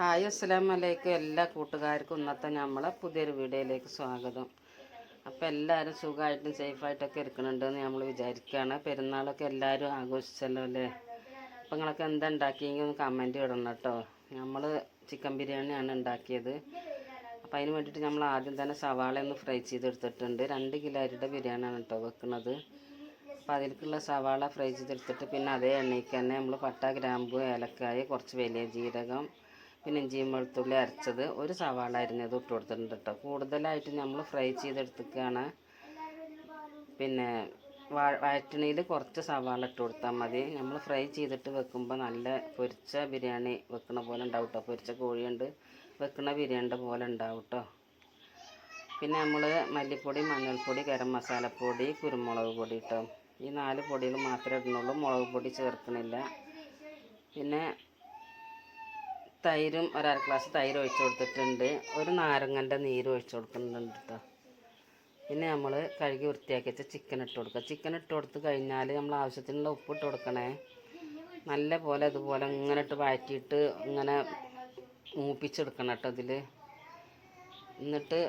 Hi അസ്സലാം വലൈക്കും എല്ലാ കൂട്ടുകാർക്കും ഇന്നത്തെ നമ്മളെ പുതിയൊരു വീഡിയോയിലേക്ക് സ്വാഗതം. അപ്പോൾ എല്ലാവരും സുഖമായിട്ടും സേഫായിട്ടൊക്കെ ഇരിക്കുന്നുണ്ടെന്ന് നമ്മൾ വിചാരിക്കുകയാണ് പെരുന്നാളൊക്കെ എല്ലാവരും ആഘോഷിച്ചല്ലോ അല്ലേ? അപ്പോൾ നിങ്ങളൊക്കെ എന്താ ഉണ്ടാക്കിയെങ്കിൽ ഒന്ന് കമന്റ് ഇടണം കേട്ടോ. നമ്മൾ ചിക്കൻ ബിരിയാണിയാണ് ഉണ്ടാക്കിയത് അപ്പോൾ അതിന് വേണ്ടിയിട്ട് നമ്മൾ ആദ്യം തന്നെ സവാള ഒന്ന് ഫ്രൈ ചെയ്തെടുത്തിട്ടുണ്ട്. രണ്ട് കിലോ അരിയുടെ ബിരിയാണിയാണ് കേട്ടോ വെക്കുന്നത് അപ്പോൾ അതിലേക്കുള്ള സവാള ഫ്രൈ ചെയ്തെടുത്തിട്ട് പിന്നെ അതേ എണ്ണയ്ക്ക് തന്നെ നമ്മൾ പട്ട ഗ്രാമ്പു ഏലക്കായ കുറച്ച് വലിയ ജീരകം പിന്നെ ഇഞ്ചിയും വെളുത്തുള്ളി അരച്ചത് ഒരു സവാള അരിഞ്ഞത് ഇട്ട് കൊടുത്തിട്ടുണ്ട് കേട്ടോ. കൂടുതലായിട്ട് നമ്മൾ ഫ്രൈ ചെയ്തെടുത്തിക്കുകയാണ് പിന്നെ വഴറ്റണിയിൽ കുറച്ച് സവാള ഇട്ട് കൊടുത്താൽ മതി. നമ്മൾ ഫ്രൈ ചെയ്തിട്ട് വെക്കുമ്പോൾ നല്ല പൊരിച്ച ബിരിയാണി വെക്കണ പോലെ ഉണ്ടാവും കേട്ടോ. പൊരിച്ച കോഴിയുണ്ട് വെക്കണ ബിരിയാണിന്റെ പോലെ ഉണ്ടാവും കേട്ടോ. പിന്നെ നമ്മൾ മല്ലിപ്പൊടി മഞ്ഞൾപ്പൊടി ഗരം മസാലപ്പൊടി കുരുമുളക് പൊടി കേട്ടോ ഈ നാല് പൊടികൾ മാത്രമേ ഇടുന്നുള്ളൂ. മുളക് പൊടി ചേർക്കണില്ല. പിന്നെ തൈരും ഒരര ഗ്ലാസ് തൈര് ഒഴിച്ച് കൊടുത്തിട്ടുണ്ട്. ഒരു നാരങ്ങന്റെ നീര് ഒഴിച്ച് കൊടുക്കുന്നുണ്ട് കേട്ടോ പിന്നെ നമ്മൾ കഴുകി വൃത്തിയാക്കി വെച്ച ചിക്കൻ ഇട്ട് കൊടുക്കുക. ചിക്കൻ ഇട്ട് കൊടുത്ത് കഴിഞ്ഞാൽ നമ്മൾ ആവശ്യത്തിനുള്ള ഉപ്പ് ഇട്ട് കൊടുക്കണേ. നല്ല പോലെ ഇതുപോലെ ഇങ്ങനെ ഇട്ട് വഴറ്റിയിട്ട് ഇങ്ങനെ മൂപ്പിച്ചെടുക്കണം കേട്ടോ ഇതിൽ എന്നിട്ട്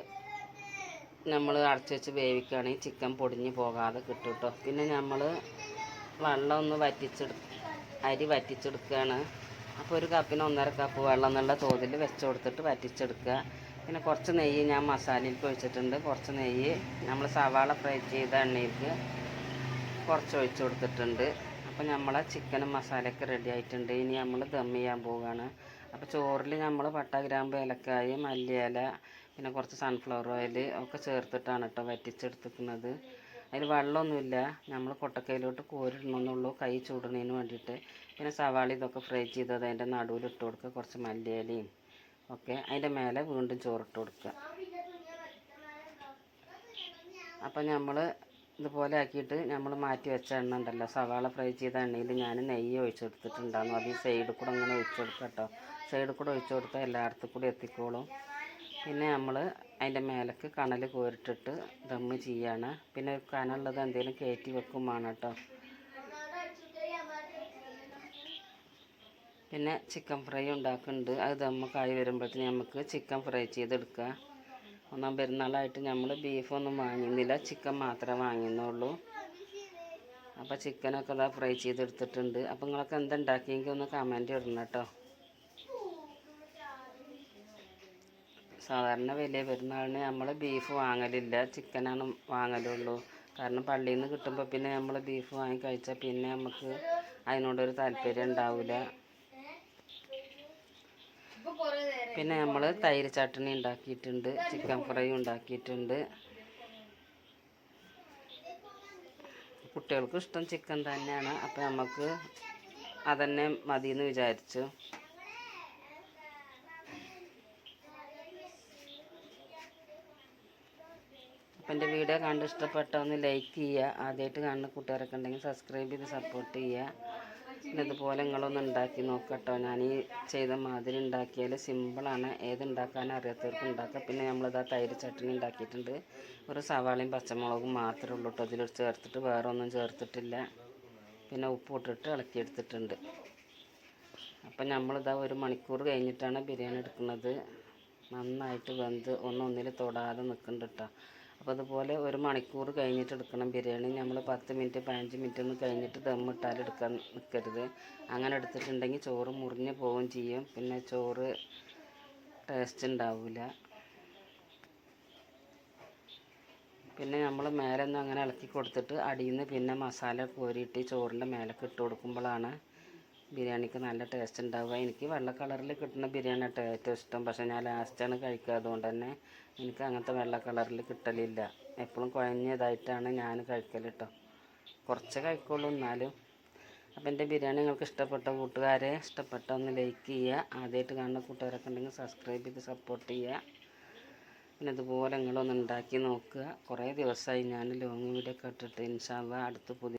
നമ്മൾ അടച്ച് വെച്ച് വേവിക്കുകയാണെങ്കിൽ ചിക്കൻ പൊടിഞ്ഞ് പോകാതെ കിട്ടും കേട്ടോ പിന്നെ നമ്മൾ വെള്ളം ഒന്ന് വറ്റിച്ചെടു അരി വറ്റിച്ചെടുക്കുകയാണ്. അപ്പോൾ ഒരു കപ്പിന് ഒന്നര കപ്പ് വെള്ളം എന്നുള്ള തോതിൽ വെച്ച് കൊടുത്തിട്ട് വറ്റിച്ചെടുക്കുക. പിന്നെ കുറച്ച് നെയ്യ് ഞാൻ മസാലയിലേക്ക് ഒഴിച്ചിട്ടുണ്ട്. കുറച്ച് നെയ്യ് നമ്മൾ സവാള ഫ്രൈ ചെയ്ത എണ്ണയിലേക്ക് കുറച്ച് ഒഴിച്ച് കൊടുത്തിട്ടുണ്ട്. അപ്പോൾ നമ്മളെ ചിക്കനും മസാലയൊക്കെ റെഡി ആയിട്ടുണ്ട്. ഇനി നമ്മൾ ദം ചെയ്യാൻ പോവുകയാണ്. അപ്പോൾ ചോറിൽ നമ്മൾ പട്ട ഗ്രാമ്പ് ഏലക്കായ മല്ലിയില പിന്നെ കുറച്ച് സൺഫ്ലവർ ഓയിൽ ഒക്കെ ചേർത്തിട്ടാണ് കേട്ടോ വറ്റിച്ചെടുത്തിരിക്കുന്നത്. അതിൽ വെള്ളമൊന്നുമില്ല. നമ്മൾ കൊട്ടക്കയിലോട്ട് കോരിടണമെന്നുള്ളൂ കൈ ചൂടുന്നതിന് വേണ്ടിയിട്ട്. പിന്നെ സവാള ഇതൊക്കെ ഫ്രൈ ചെയ്തത് അതിന്റെ നടുവിൽ ഇട്ട് കൊടുക്കുക കുറച്ച് മല്ലിയിലയും ഒക്കെ. അതിന്റെ മേലെ വീണ്ടും ചോറിട്ട് കൊടുക്കുക. അപ്പം നമ്മൾ ഇതുപോലെ ആക്കിയിട്ട് നമ്മൾ മാറ്റി വെച്ച എണ്ണ ഉണ്ടല്ലോ സവാള ഫ്രൈ ചെയ്ത എണ്ണയിൽ ഞാൻ നെയ്യ് ഒഴിച്ചെടുത്തിട്ടുണ്ടായിരുന്നു അത് ഈ സൈഡിൽ കൂടെ അങ്ങനെ ഒഴിച്ചു കൊടുക്കാട്ടോ കേട്ടോ. സൈഡിൽ കൂടെ ഒഴിച്ചു കൊടുത്താൽ എല്ലായിടത്തും കൂടി എത്തിക്കോളും. പിന്നെ നമ്മൾ അതിന്റെ മേലേക്ക് കണൽ കോരിട്ടിട്ട് ദമ്മ് ചെയ്യാണ്. പിന്നെ കനുള്ളത് എന്തെങ്കിലും കയറ്റി വെക്കും വേണം കേട്ടോ പിന്നെ ചിക്കൻ ഫ്രൈ ഉണ്ടാക്കുന്നുണ്ട് അത് ദമ്മക്കായി വരുമ്പോഴത്തേന് നമുക്ക് ചിക്കൻ ഫ്രൈ ചെയ്തെടുക്കുക ഒന്നാം പെരുന്നാളായിട്ട് നമ്മൾ ബീഫൊന്നും വാങ്ങിയിരുന്നില്ല ചിക്കൻ മാത്രമേ വാങ്ങിയെന്നുള്ളൂ അപ്പോൾ ചിക്കനൊക്കെ ഫ്രൈ ചെയ്തെടുത്തിട്ടുണ്ട്. അപ്പോൾ നിങ്ങളൊക്കെ എന്താ ഉണ്ടാക്കിയെങ്കിൽ ഒന്ന് കമന്റ് ഇടണം കേട്ടോ സാധാരണ വലിയ പെരുന്നാളിന് നമ്മൾ ബീഫ് വാങ്ങലില്ല. ചിക്കനാണ് വാങ്ങലുള്ളൂ. കാരണം പള്ളിയിൽ നിന്ന് കിട്ടുമ്പോൾ പിന്നെ നമ്മൾ ബീഫ് വാങ്ങി കഴിച്ചാൽ പിന്നെ നമുക്ക് അതിനോടൊരു താല്പര്യം ഉണ്ടാവില്ല പിന്നെ നമ്മൾ തൈര് ചട്ടണി ഉണ്ടാക്കിയിട്ടുണ്ട്. ചിക്കൻ ഫ്രൈ ഉണ്ടാക്കിയിട്ടുണ്ട്. കുട്ടികൾക്ക് ഇഷ്ടം ചിക്കൻ തന്നെയാണ്. അപ്പോൾ നമുക്ക് അതന്നെ മതിയെന്ന് വിചാരിച്ചു. എന്റെ വീഡിയോ കണ്ട് ഇഷ്ടപ്പെട്ട ഒന്ന് ലൈക്ക് ചെയ്യുക. ആദ്യമായിട്ട് കാണുന്ന കൂട്ടുകാരൊക്കെ ഉണ്ടെങ്കിൽ സബ്സ്ക്രൈബ് ചെയ്ത് സപ്പോർട്ട് ചെയ്യുക. പിന്നെ ഇതുപോലെ നിങ്ങളൊന്ന് ഉണ്ടാക്കി നോക്കട്ടോ. ഞാൻ ഈ ചെയ്ത മാതിരി ഉണ്ടാക്കിയാൽ സിമ്പിളാണ് ഏത് ഉണ്ടാക്കാൻ അറിയാത്തവർക്ക് ഉണ്ടാക്കാം. പിന്നെ നമ്മളിതാ തൈര് ചട്ടണി ഉണ്ടാക്കിയിട്ടുണ്ട്. ഒരു സവാളയും പച്ചമുളകും മാത്രമേ ഉള്ളൂ കേട്ടോ. ഇതിൽ ചേർത്തിട്ട് വേറെ ഒന്നും ചേർത്തിട്ടില്ല. പിന്നെ ഉപ്പ് ഇട്ടിട്ട് ഇളക്കിയെടുത്തിട്ടുണ്ട്. അപ്പം നമ്മളിതാ ഒരു മണിക്കൂർ കഴിഞ്ഞിട്ടാണ് ബിരിയാണി എടുക്കുന്നത്. നന്നായിട്ട് വെന്ത് ഒന്നൊന്നിൽ തൊടാതെ നിൽക്കുന്നുണ്ട് കേട്ടോ. അപ്പോൾ അതുപോലെ ഒരു മണിക്കൂർ കഴിഞ്ഞിട്ട് എടുക്കണം ബിരിയാണി. നമ്മൾ പത്ത് മിനിറ്റ് പതിനഞ്ച് മിനിറ്റ് ഒന്ന് കഴിഞ്ഞിട്ട് ദമ്മിട്ടാൽ എടുക്കാൻ നിൽക്കരുത് അങ്ങനെ എടുത്തിട്ടുണ്ടെങ്കിൽ ചോറ് മുറിഞ്ഞ് പോവുകയും ചെയ്യും. പിന്നെ ചോറ് ടേസ്റ്റ് ഉണ്ടാവില്ല പിന്നെ നമ്മൾ മേലെ നിന്ന് അങ്ങനെ ഇളക്കി കൊടുത്തിട്ട് അടിയിൽ നിന്ന് പിന്നെ മസാല കോരിയിട്ട് ചോറിന്റെ മേലേക്ക് ഇട്ട് കൊടുക്കുമ്പോഴാണ് ബിരിയാണിക്ക് നല്ല ടേസ്റ്റ് ഉണ്ടാവുക. എനിക്ക് വെള്ള കളറിൽ കിട്ടുന്ന ബിരിയാണി ഏറ്റവും ഇഷ്ടം. പക്ഷേ ഞാൻ ലാസ്റ്റാണ് കഴിക്കുക. അതുകൊണ്ട് തന്നെ എനിക്ക് അങ്ങനത്തെ വെള്ള കളറിൽ കിട്ടലില്ല. എപ്പോഴും കുഴഞ്ഞതായിട്ടാണ് ഞാൻ കഴിക്കൽ കേട്ടോ കുറച്ച് കഴിക്കുള്ളൂ എന്നാലും. അപ്പം എന്റെ ബിരിയാണി നിങ്ങൾക്ക് ഇഷ്ടപ്പെട്ട കൂട്ടുകാരെ ഇഷ്ടപ്പെട്ട ഒന്ന് ലൈക്ക് ചെയ്യുക. ആദ്യമായിട്ട് കാണുന്ന കൂട്ടുകാരൊക്കെ ഉണ്ടെങ്കിൽ സബ്സ്ക്രൈബ് ചെയ്ത് സപ്പോർട്ട് ചെയ്യുക. പിന്നെ ഇതുപോലെ നിങ്ങളൊന്ന് ഉണ്ടാക്കി നോക്കുക. കുറേ ദിവസമായി ഞാൻ ലോങ് വീഡിയോ ഒക്കെ ഇട്ടിട്ട് അടുത്ത് പുതിയ